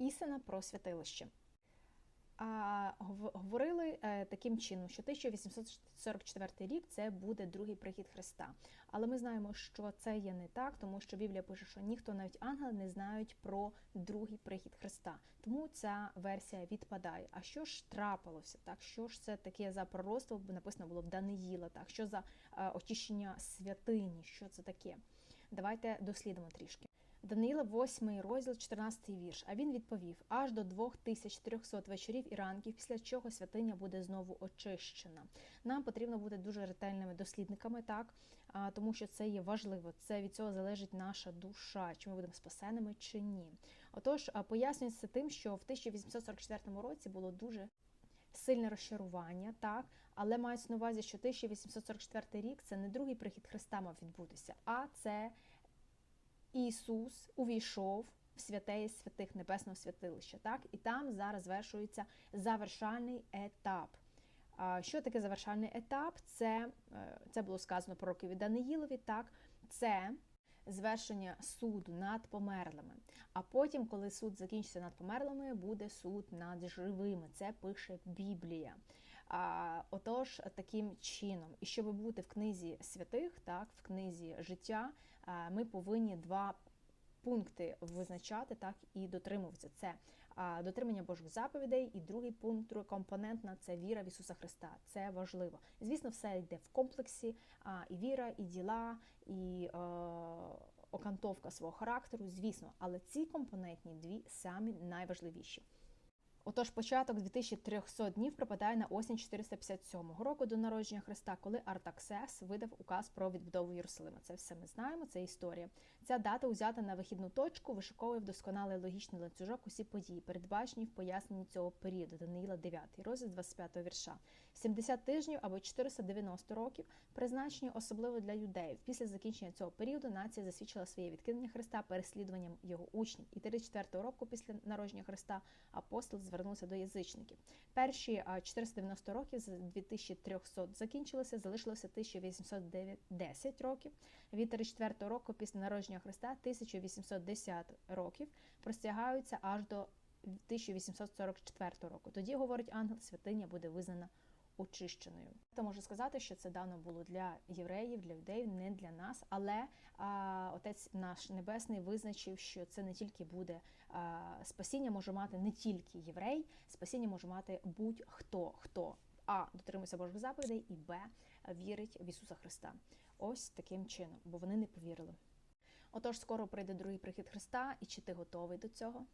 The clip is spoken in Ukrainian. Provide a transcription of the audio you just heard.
істина про святилище. А говорили е, таким чином, що 1844 рік це буде другий прихід Христа. Але ми знаємо, що це є не так, тому що Біблія пише, що ніхто, навіть ангели, не знають про другий прихід Христа. Тому ця версія відпадає. А що ж трапилося? Так, що ж це таке за пророцтво? Бо написано було в Даниїла, так що за е, очищення святині? Що це таке? Давайте дослідимо трішки. Даниїла 8 розділ, 14 вірш. А він відповів: аж до 2300 вечорів і ранків, після чого святиня буде знову очищена. Нам потрібно бути дуже ретельними дослідниками, так тому що це є важливо. Це від цього залежить наша душа, чи ми будемо спасеними чи ні. Отож, пояснюється тим, що в 1844 році було дуже сильне розчарування, так, але мається на увазі, що 1844 рік це не другий прихід Христа мав відбутися, а це Ісус увійшов в святе святих небесного святилища. Так? І там зараз звершується завершальний етап. Що таке завершальний етап? Це, е, це було сказано пророкові Даниїлові, так? Це звершення суду над померлими. А потім, коли суд закінчиться над померлими, буде суд над живими. Це пише Біблія. Отож, таким чином, і щоб бути в книзі святих, так, в книзі життя, ми повинні два пункти визначати так і дотримуватися. Це дотримання Божих заповідей, і другий пункт, другий компонент на це віра в Ісуса Христа. Це важливо. Звісно, все йде в комплексі, і віра, і діла, і е, окантовка свого характеру, звісно, але ці компонентні дві самі найважливіші. Отож, початок 2300 днів припадає на осінь 457 року до народження Христа, коли Артаксес видав указ про відбудову Єрусалима. Це все ми знаємо, це історія. Ця дата узята на вихідну точку, вишиковує вдосконалий логічний ланцюжок усі події, передбачені в поясненні цього періоду. Даниїла 9, розділ 25 вірша. 70 тижнів або 490 років призначені особливо для юдеїв. Після закінчення цього періоду нація засвідчила своє відкидання Христа переслідуванням його учнів. І 34 року після народження Христа апостол звернувся до язичників. Перші 490 років з 2300 закінчилися, залишилося 1810 років. Від 34 року після народження Христа 1810 років простягаються аж до 1844 року. Тоді, говорить ангел, святиня буде визнана очищеною. То можу сказати, що це дано було для євреїв, для людей, не для нас. Але а, отець наш небесний визначив, що це не тільки буде а, спасіння, може мати не тільки єврей, спасіння може мати будь-хто хто. А дотримується Божих заповідей, і Б вірить в Ісуса Христа. Ось таким чином, бо вони не повірили. Отож, скоро прийде другий прихід Христа, і чи ти готовий до цього?